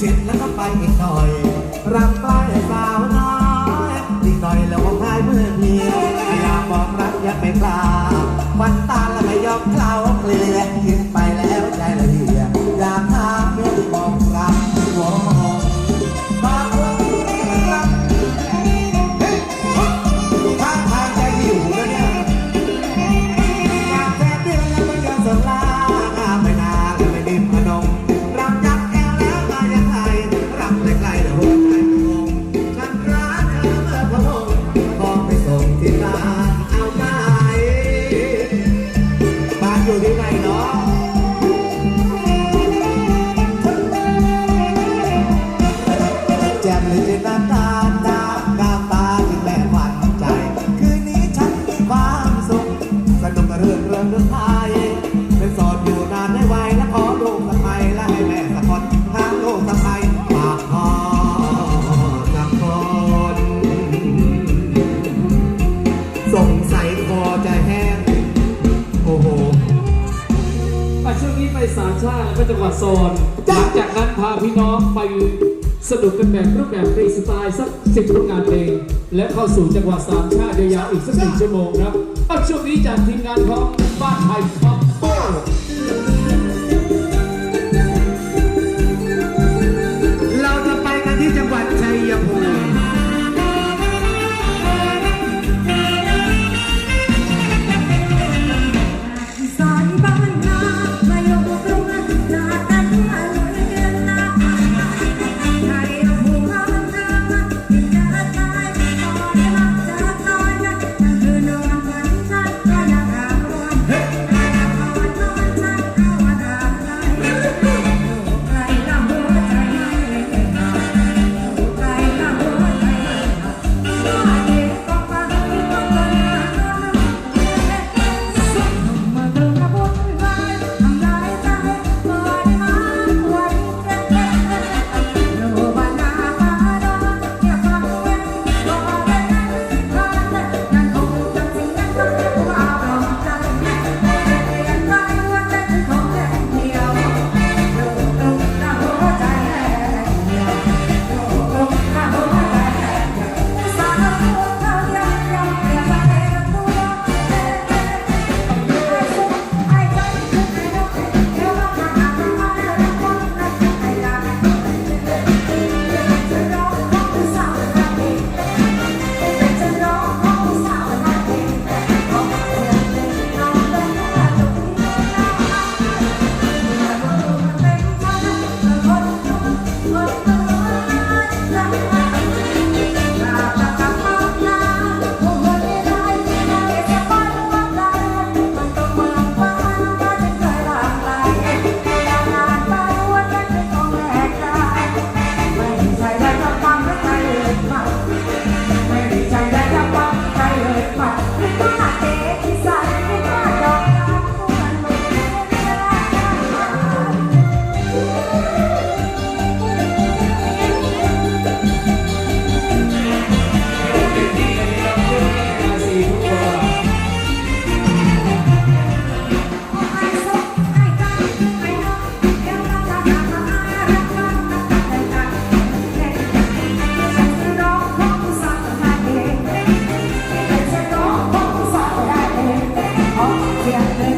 จิตแล้วก็ไปอีกหน่อยรักไป ได้สามชาติและก็จังหวัดโอนหลังจากนั้นพาพี่น้องไปสนุกกันแบบรูปแบบฟรีสไตล์สักสิบผลงานเพลงและเข้าสู่จังหวัดสามชาติยาวอีกสักหนึ่งชั่วโมงครับเอาช่วงนี้จากทีมงานของบ้านไทยคอมโบ name.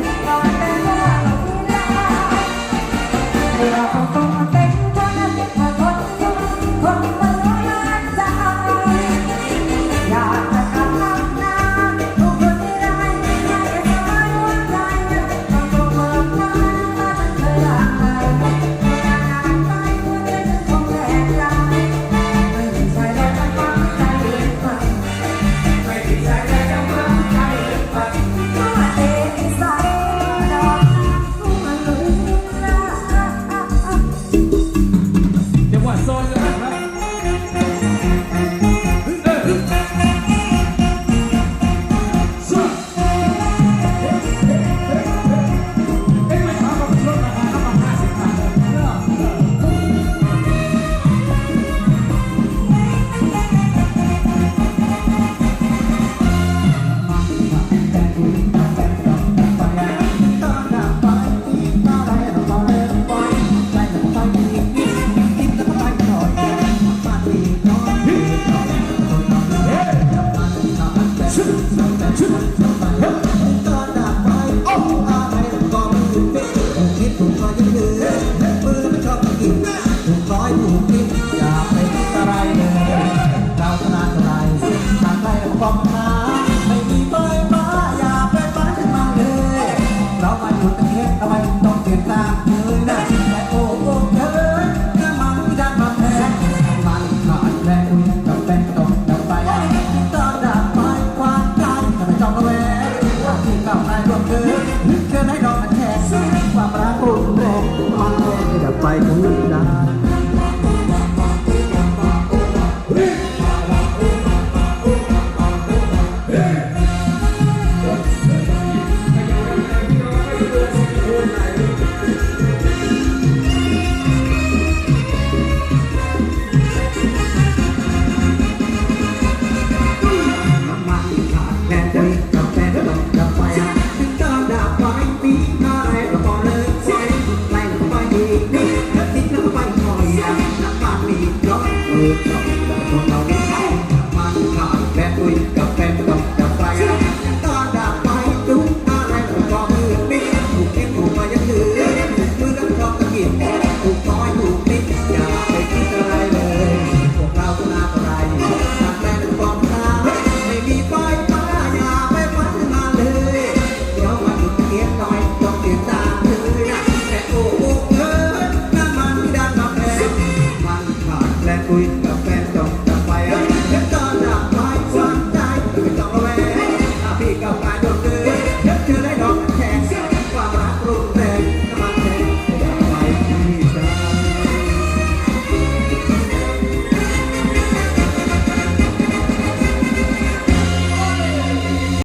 ท We.